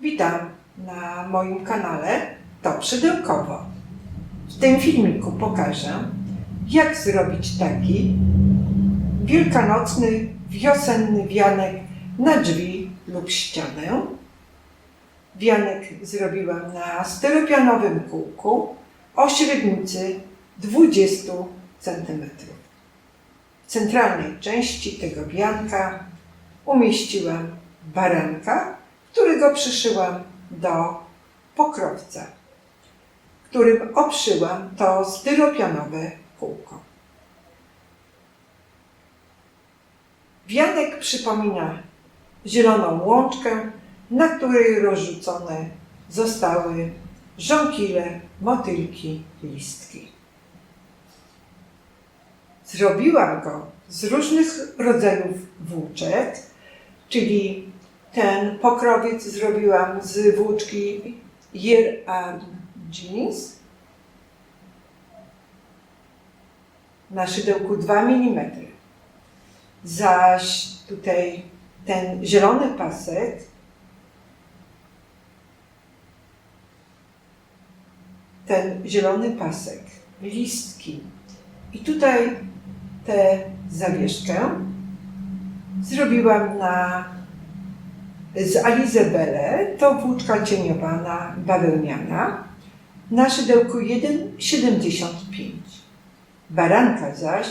Witam na moim kanale To Przydełkowo. W tym filmiku pokażę, jak zrobić taki wielkanocny, wiosenny wianek na drzwi lub ścianę. Wianek zrobiłam na styropianowym kółku o średnicy 20 cm. W centralnej części tego wianka umieściłam baranka, którego przyszyłam do pokrowca, którym obszyłam to styropianowe kółko. Wianek przypomina zieloną łączkę, na której rozrzucone zostały żonkile, motylki, listki. Zrobiłam go z różnych rodzajów włóczek, czyli ten pokrowiec zrobiłam z włóczki Year and Jeans na szydełku 2 mm. Zaś tutaj ten zielony pasek ten zielony pasek, listki i tutaj tę zawieszkę zrobiłam na z Alizebele, to włóczka cieniowana, bawełniana, na szydełku 1,75. Baranka zaś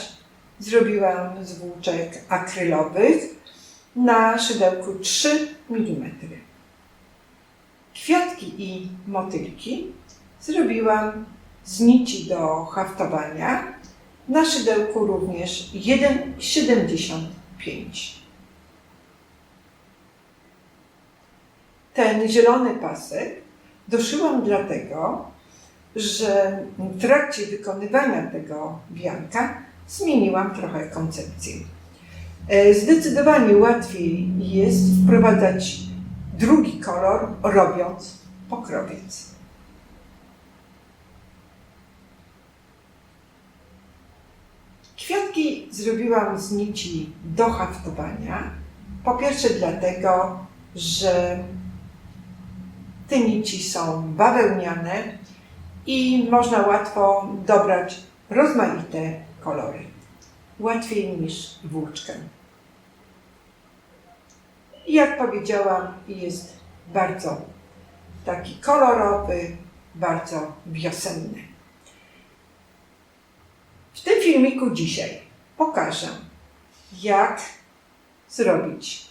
zrobiłam z włóczek akrylowych na szydełku 3 mm. Kwiatki i motylki zrobiłam z nici do haftowania na szydełku również 1,75. Ten zielony pasek doszyłam dlatego, że w trakcie wykonywania tego wianka zmieniłam trochę koncepcję. E, Zdecydowanie łatwiej jest wprowadzać drugi kolor, robiąc pokrowiec. Kwiatki zrobiłam z nici do haftowania. Po pierwsze dlatego, że te nici są bawełniane i można łatwo dobrać rozmaite kolory. Łatwiej niż włóczkę. Jak powiedziałam, jest bardzo taki kolorowy, bardzo wiosenny. W tym filmiku dzisiaj pokażę, jak zrobić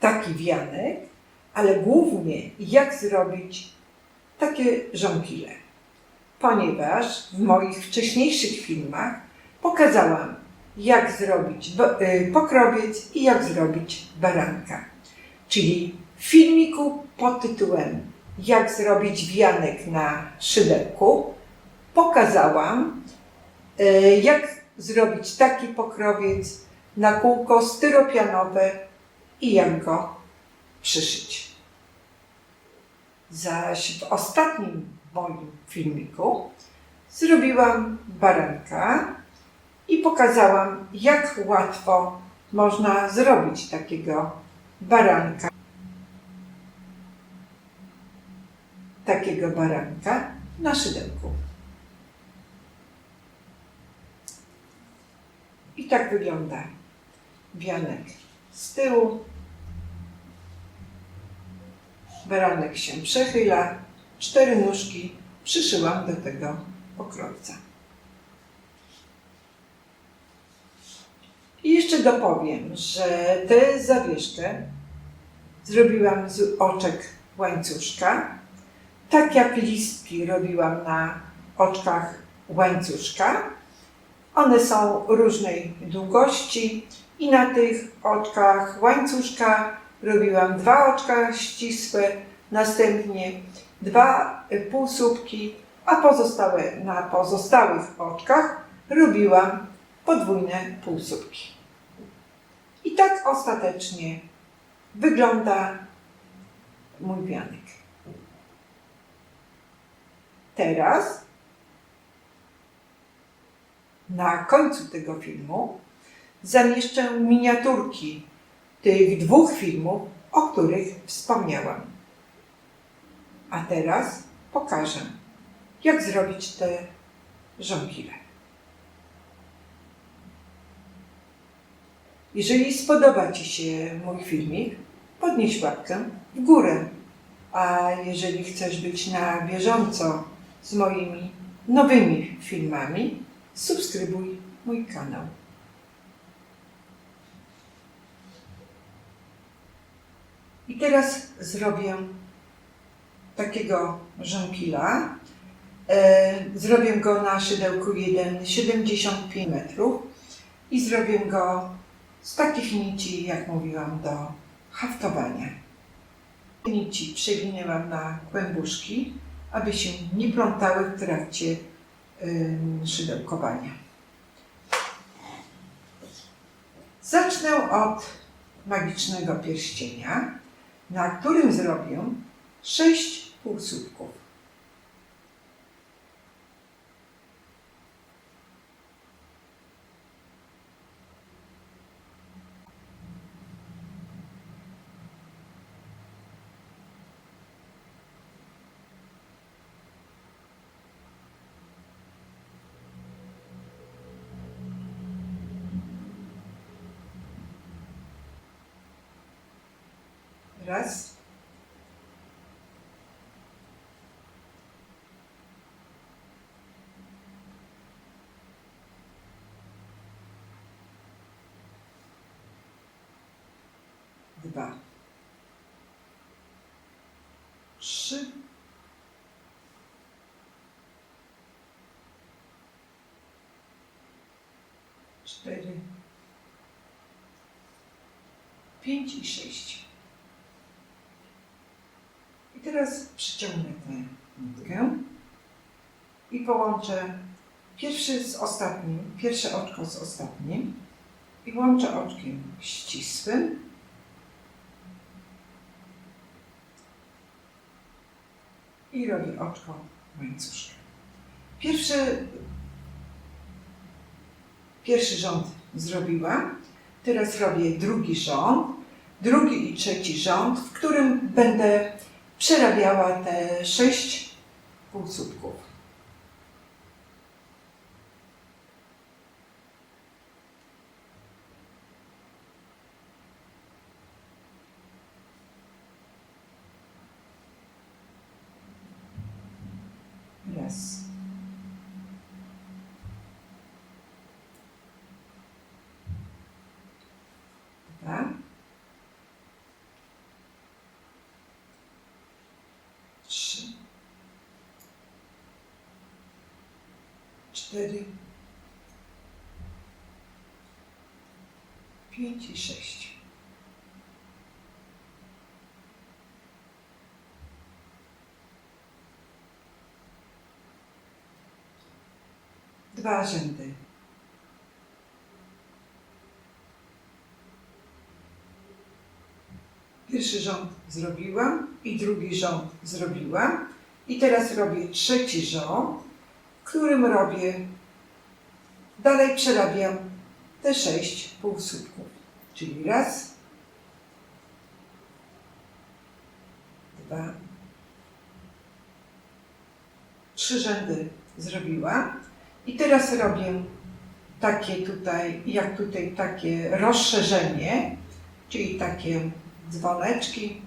taki wianek, ale głównie jak zrobić takie żonkile. Ponieważ w moich wcześniejszych filmach pokazałam, jak zrobić y, pokrowiec i jak zrobić baranka. Czyli w filmiku pod tytułem Jak zrobić wianek na szydełku pokazałam, y, jak zrobić taki pokrowiec na kółko styropianowe i jak go przyszyć. Zaś w ostatnim moim filmiku zrobiłam baranka i pokazałam, jak łatwo można zrobić takiego baranka. Takiego baranka na szydełku. I tak wygląda wianek z tyłu. Baranek się przechyla, cztery nóżki przyszyłam do tego pokrowca. I jeszcze dopowiem, że tę zawieszkę zrobiłam z oczek łańcuszka, tak jak listki robiłam na oczkach łańcuszka. One są różnej długości i na tych oczkach łańcuszka robiłam dwa oczka ścisłe, następnie dwa półsłupki, a pozostałe, na pozostałych oczkach robiłam podwójne półsłupki. I tak ostatecznie wygląda mój wianek. Teraz na końcu tego filmu zamieszczę miniaturki tych dwóch filmów, o których wspomniałam. A teraz pokażę, jak zrobić te żonkile. Jeżeli spodoba Ci się mój filmik, podnieś łapkę w górę. A jeżeli chcesz być na bieżąco z moimi nowymi filmami, subskrybuj mój kanał. I teraz zrobię takiego żonkila. E, zrobię go na szydełku 1,75 metrów i zrobię go z takich nici, jak mówiłam, do haftowania. Nici przewinęłam na kłębuszki, aby się nie plątały w trakcie szydełkowania. Zacznę od magicznego pierścienia, na którym zrobię sześć półsłupków. Raz. Dwa. Trzy. Cztery. Pięć i sześć. Teraz przyciągnę tę nitkę i połączę pierwszy z ostatnim, pierwsze oczko z ostatnim i łączę oczkiem ścisłym. I robię oczko łańcuszka. Pierwszy, pierwszy rząd zrobiłam. Teraz robię drugi rząd, drugi i trzeci rząd, w którym będę przerabiała te sześć półsłupków. Raz. Dwa. trzy, cztery, pięć i sześć. Dwa rzędy. Pierwszy rząd zrobiłam i drugi rząd zrobiłam. I teraz robię trzeci rząd, którym robię, dalej przerabiam te sześć półsłupków. Czyli raz, dwa, trzy rzędy zrobiłam. I teraz robię takie tutaj, jak tutaj takie rozszerzenie, czyli takie dzwoneczki,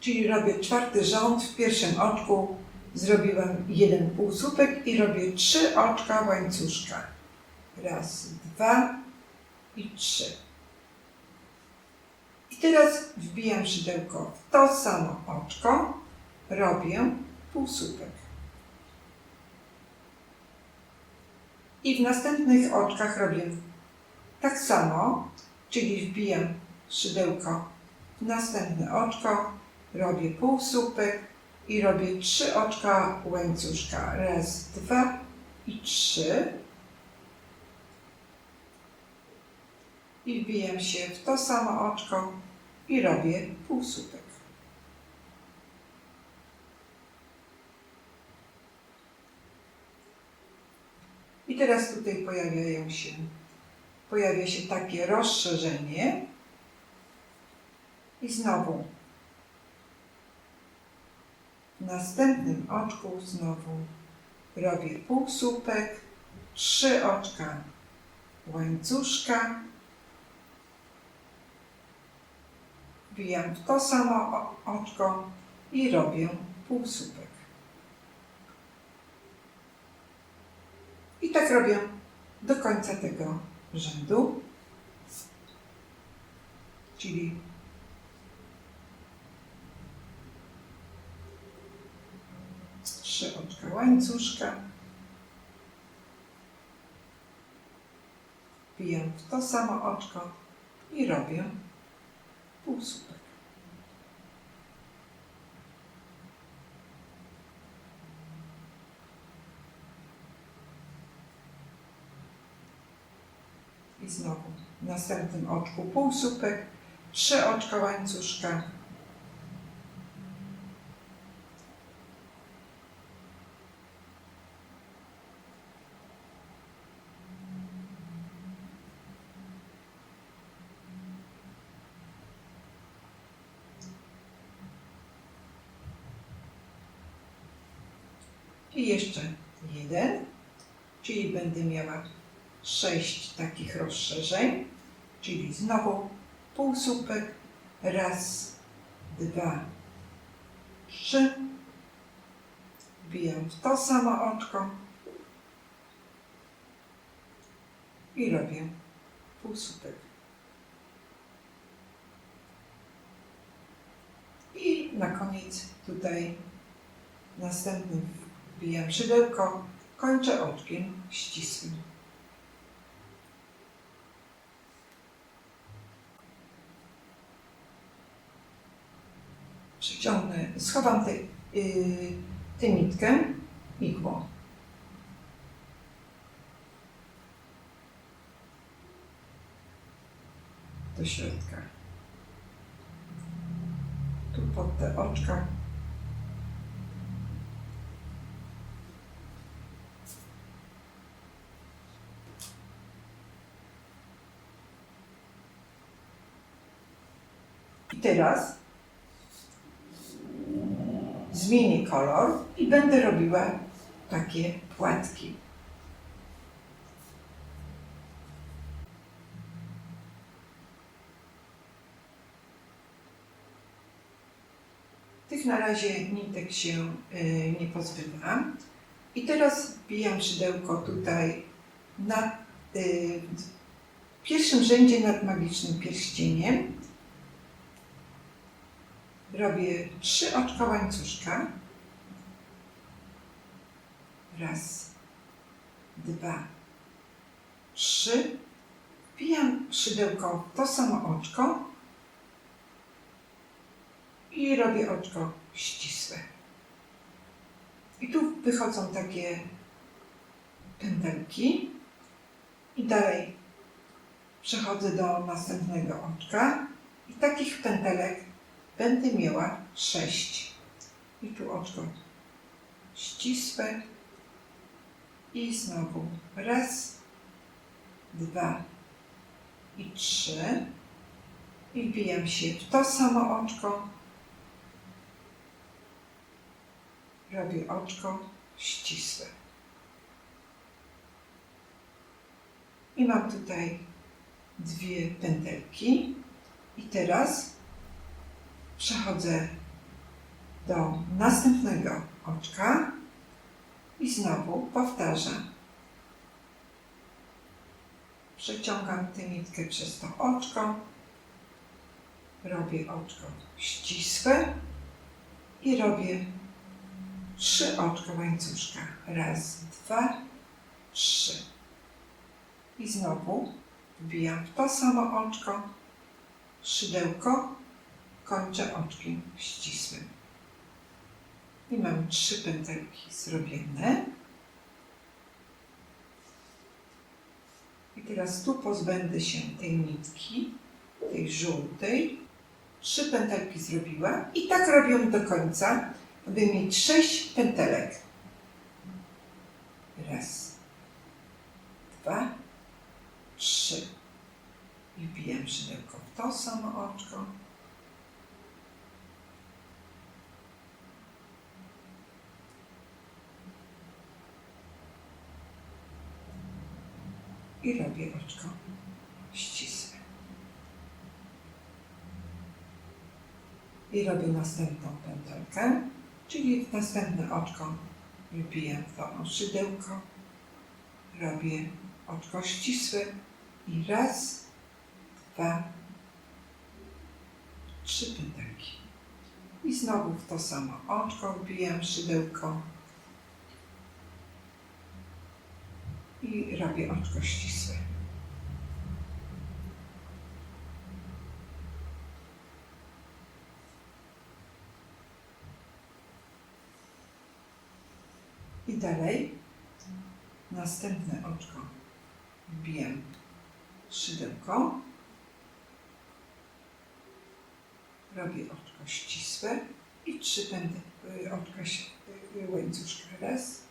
czyli robię czwarty rząd, w pierwszym oczku zrobiłam jeden półsłupek i robię trzy oczka łańcuszka. Raz, dwa i trzy. I teraz wbijam szydełko w to samo oczko, robię półsłupek. I w następnych oczkach robię tak samo, czyli wbijam szydełko w następne oczko, robię półsłupek i robię trzy oczka łańcuszka. Raz, dwa i trzy. I wbijam się w to samo oczko i robię półsłupek. I teraz tutaj pojawiają się, pojawia się takie rozszerzenie i znowu następnym oczku znowu robię półsłupek, trzy oczka łańcuszka, wbijam w to samo oczko i robię półsłupek. I tak robię do końca tego rzędu, czyli trzy oczka łańcuszka, wbijam w to samo oczko i robię półsłupek. I znowu w następnym oczku półsłupek, trzy oczka łańcuszka, i jeszcze jeden, czyli będę miała sześć takich rozszerzeń, czyli znowu półsłupek, raz, dwa, trzy, wbijam w to samo oczko i robię półsłupek. I na koniec tutaj następnym wbijam szydełko, kończę oczkiem ścisłym. Przyciągnę, schowam tę yy, nitkę igłą. Do środka. Tu pod te oczka. Teraz zmienię kolor i będę robiła takie płatki. Tych na razie nitek się y, nie pozbywam. I teraz wbijam szydełko tutaj na, y, w pierwszym rzędzie nad magicznym pierścieniem robię trzy oczka łańcuszka. Raz, dwa, trzy. Wbijam szydełko w to samo oczko i robię oczko ścisłe. I tu wychodzą takie pętelki i dalej przechodzę do następnego oczka i takich pętelek będę miała sześć. I tu oczko ścisłe. I znowu raz, dwa i trzy. I wbijam się w to samo oczko. Robię oczko ścisłe. I mam tutaj dwie pętelki. I teraz przechodzę do następnego oczka i znowu powtarzam. Przeciągam tę nitkę przez to oczko, robię oczko ścisłe i robię trzy oczka łańcuszka. Raz, dwa, trzy. I znowu wbijam w to samo oczko, szydełko kończę oczkiem ścisłym. I mam trzy pętelki zrobione. I teraz tu pozbędę się tej nitki, tej żółtej. Trzy pętelki zrobiłam i tak robię do końca, aby mieć sześć pętelek. Raz, dwa, trzy. I wbijam szydełko w to samo oczko. I robię oczko ścisłe. I robię następną pętelkę, czyli w następne oczko wbijam to szydełko, robię oczko ścisłe i raz, dwa, trzy pętelki. I znowu w to samo oczko wbijam szydełko i robię oczko ścisłe. I dalej następne oczko wbijam szydełko, robię oczko ścisłe i trzy pędy, y, oczka si- y, łańcuszka. Raz,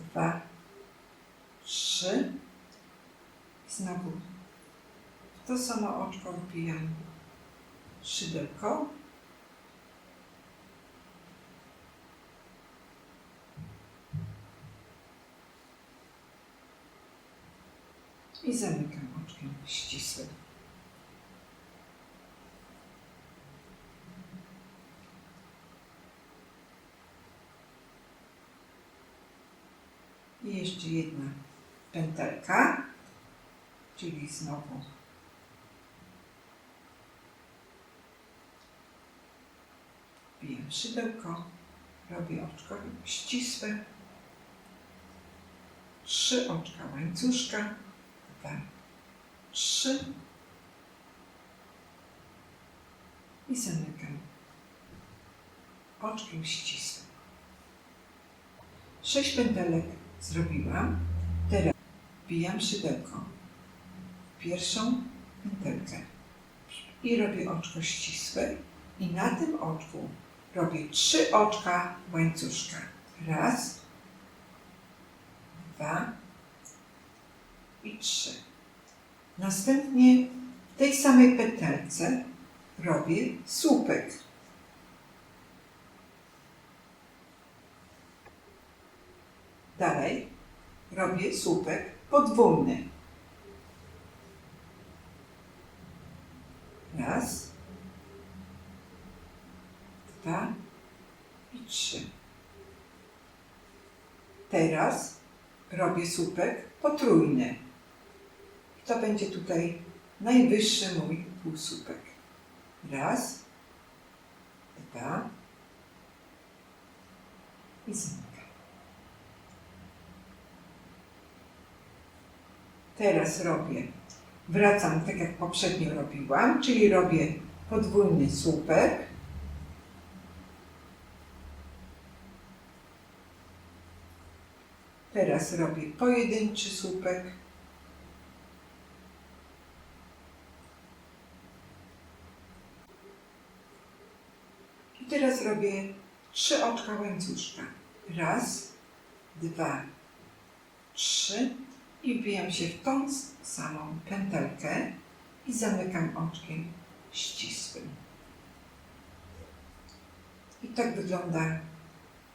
dwa, trzy. Znowu w to samo oczko wbijam szydełko. I zamykam oczkiem ścisłym. I jeszcze jedna pętelka, czyli znowu wbijam szydełko, robię oczko ścisłe, trzy oczka łańcuszka, dwa, trzy i zamykam oczkiem ścisłym. Sześć pętelek zrobiłam. Wbijam szydełko pierwszą pętelkę i robię oczko ścisłe i na tym oczku robię trzy oczka łańcuszka. Raz, dwa i trzy. Następnie w tej samej pętelce robię słupek. Dalej robię słupek podwójny. Raz, dwa i trzy. Teraz robię słupek potrójny. To będzie tutaj najwyższy mój półsłupek. Raz, dwa i zamykam. Teraz robię, wracam tak jak poprzednio robiłam, czyli robię podwójny słupek. Teraz robię pojedynczy słupek. I teraz robię trzy oczka łańcuszka. Raz, dwa, trzy i wbijam się w tą samą pętelkę i zamykam oczkiem ścisłym. I tak wygląda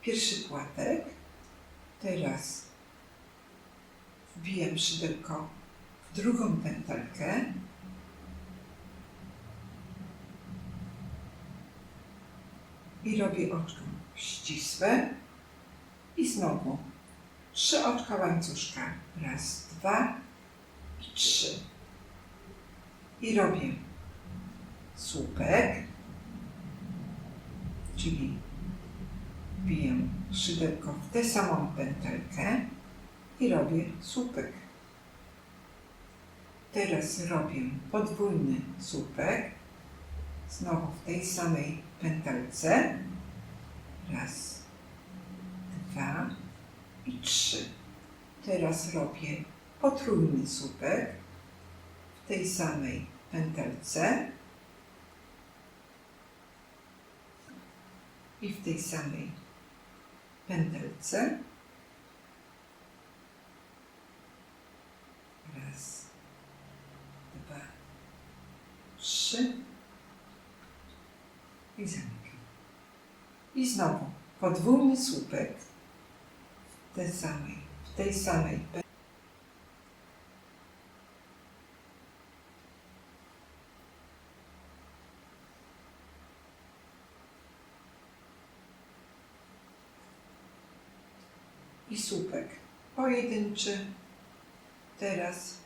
pierwszy płatek. Teraz wbijam szydełko w drugą pętelkę. I robię oczko ścisłe. I znowu trzy oczka łańcuszka. Raz, dwa i trzy. I robię słupek, czyli wbiję szydełko w tę samą pętelkę i robię słupek. Teraz robię podwójny słupek, znowu w tej samej pętelce. Raz, dwa i trzy. Teraz robię potrójny słupek w tej samej pętelce i w tej samej pętelce. Raz, dwa, trzy i zamykam. I znowu podwójny słupek tej samej, w tej samej. I słupek pojedynczy teraz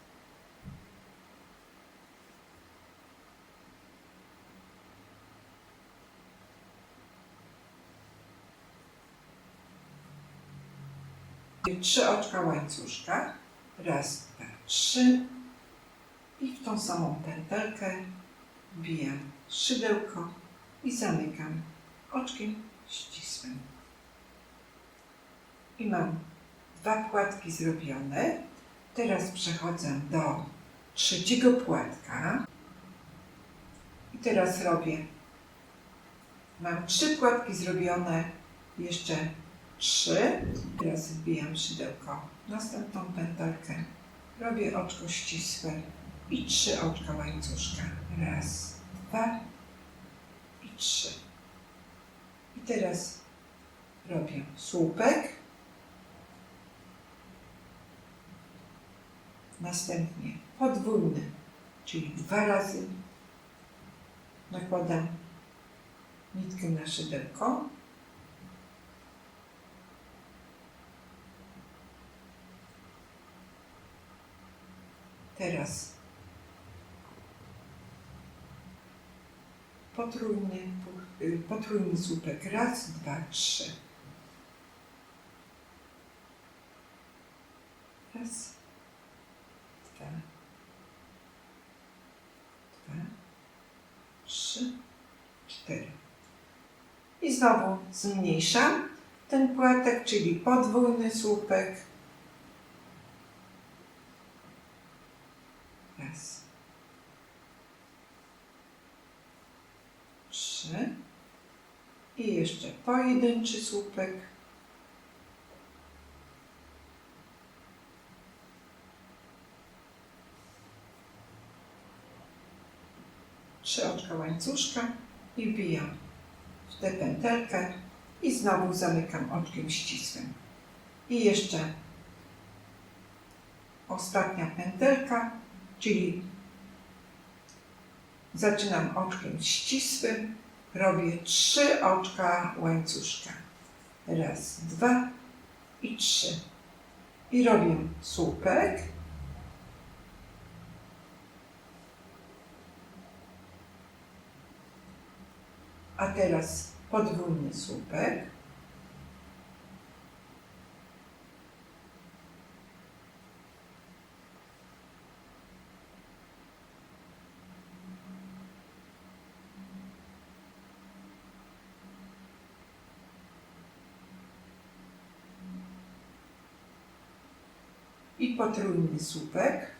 trzy oczka łańcuszka. Raz, dwa, trzy. I w tą samą pętelkę wbijam szydełko i zamykam oczkiem ścisłym. I mam dwa płatki zrobione. Teraz przechodzę do trzeciego płatka. I teraz robię. Mam trzy płatki zrobione, jeszcze trzy. Teraz wbijam szydełko następną pętelkę. Robię oczko ścisłe i trzy oczka łańcuszka. Raz, dwa i trzy. I teraz robię słupek. Następnie podwójny, czyli dwa razy nakładam nitkę na szydełko. Teraz potrójny, potrójny słupek. Raz, dwa, trzy. Raz, dwa, dwa, trzy, cztery. I znowu zmniejszam ten płatek, czyli podwójny słupek. Raz. Trzy. I jeszcze pojedynczy słupek. Trzy oczka łańcuszka i wbijam w tę pętelkę i znowu zamykam oczkiem ścisłym. I jeszcze ostatnia pętelka, czyli zaczynam oczkiem ścisłym, robię trzy oczka łańcuszka. Raz, dwa i trzy. I robię słupek. A teraz podwójny słupek. I potrójny słupek.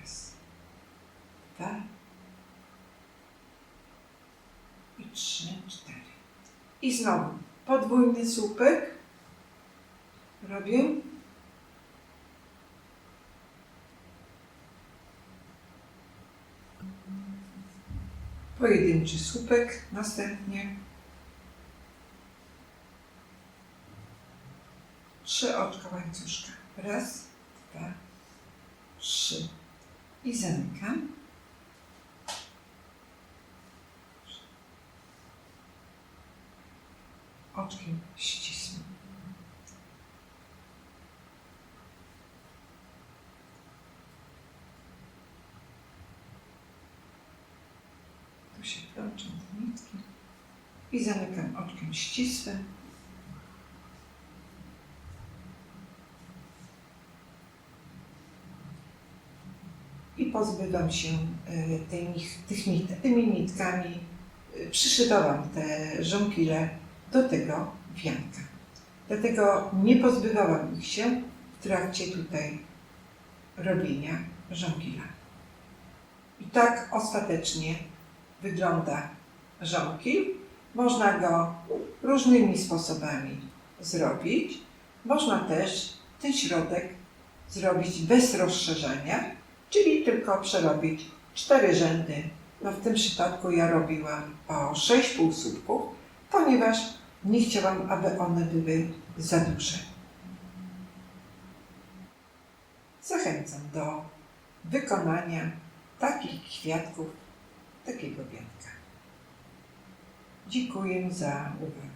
Raz, dwa i trzy, cztery. I znowu podwójny słupek. Robię. Pojedynczy słupek następnie. Trzy oczka łańcuszka. Raz, dwa, trzy. I zamykam. Oczkiem ścisłym. Tu się plączą te nitki. I zamykam oczkiem ścisłym. I pozbywam się e, nich- tych tymi nitkami. e, Przyszywałam te żonkile do tego wianka. Dlatego nie pozbywałam ich się w trakcie tutaj robienia żonkila. I tak ostatecznie wygląda żonkil. Można go różnymi sposobami zrobić. Można też ten środek zrobić bez rozszerzenia, czyli tylko przerobić cztery rzędy. No w tym przypadku ja robiłam o sześć półsłupków, ponieważ nie chciałam, aby one były za duże. Zachęcam do wykonania takich kwiatków, takiego wianka. Dziękuję za uwagę.